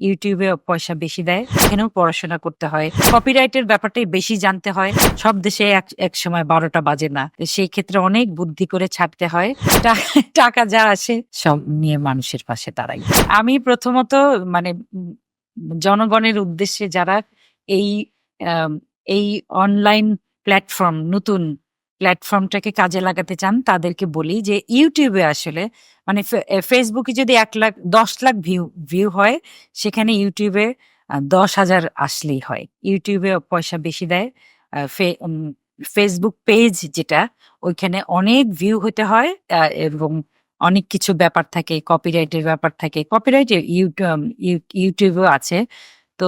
ইউটিউবে পয়সা বেশি দেয় এখানেও পড়াশোনা করতে হয়। কপিরাইটের ব্যাপারটাই বেশি জানতে হয়। সব দেশে এক এক সময় বারোটা বাজে না। সেই ক্ষেত্রে অনেক বুদ্ধি করে ছাড়তে হয়। টাকা যা আসে, সব নিয়ে মানুষের পাশে দাঁড়াই। আমি প্রথমত মানে জনগণের উদ্দেশ্যে যারা এই এই অনলাইন প্ল্যাটফর্ম নতুন প্ল্যাটফর্মটাকে কাজে লাগাতে চান, তাদেরকে বলি যে ইউটিউবে আসলে মানে ফেসবুকে যদি এক লাখ, দশ লাখ ভিউ ভিউ হয়, সেখানে ইউটিউবে দশ হাজার আসলেই হয়। ইউটিউবে পয়সা বেশি দেয় ফেসবুক পেজ যেটা, ওইখানে অনেক ভিউ হতে হয় এবং অনেক কিছু ব্যাপার থাকে, কপিরাইটের ব্যাপার থাকে, কপিরাইট ইউটিউবেও আছে। তো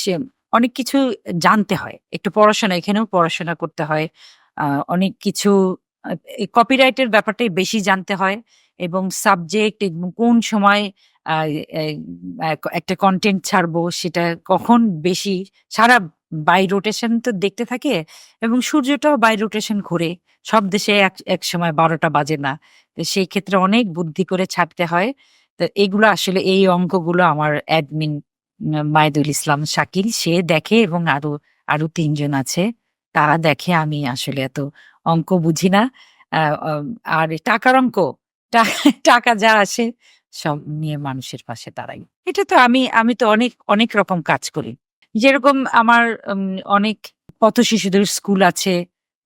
সে, অনেক কিছু জানতে হয়, একটু পড়াশোনা, এখানেও পড়াশোনা করতে হয় অনেক কিছু কপিরাইটের ব্যাপারটাই বেশি জানতে হয় এবং সাবজেক্ট কোন সময় একটা কন্টেন্ট ছাড়বো সেটা কখন বেশি, সারা বাই রোটেশন তো দেখতে থাকে এবং সূর্যটাও বাই রোটেশন ঘুরে। সব দেশে এক এক সময় বারোটা বাজে না। তো সেই ক্ষেত্রে অনেক বুদ্ধি করে ছাড়তে হয়। তো এগুলো আসলে এই অঙ্কগুলো আমার অ্যাডমিন মাইদুল ইসলাম শাকিল, সে দেখে এবং আরও আরও তিনজন আছে। তারা দেখে আমি আসলে এত অঙ্ক বুঝি না। আর টাকার অঙ্ক টাকা যা আসে সব নিয়ে মানুষের পাশে দাঁড়াই। এটা তো আমি আমি তো অনেক অনেক রকম কাজ করি। যেরকম আমার অনেক পথ শিশুদের স্কুল আছে,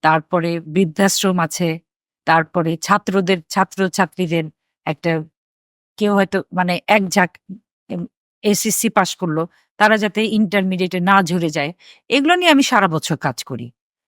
তারপরে বৃদ্ধাশ্রম আছে, তারপরে ছাত্রদের ছাত্র ছাত্রীদের একটা কেউ হয়তো মানে এক ঝাঁক এসএসসি পাশ করল, তারা যাতে ইন্টারমিডিয়েটে না ঝরে যায়, এগুলো নিয়ে আমি সারা বছর কাজ করি।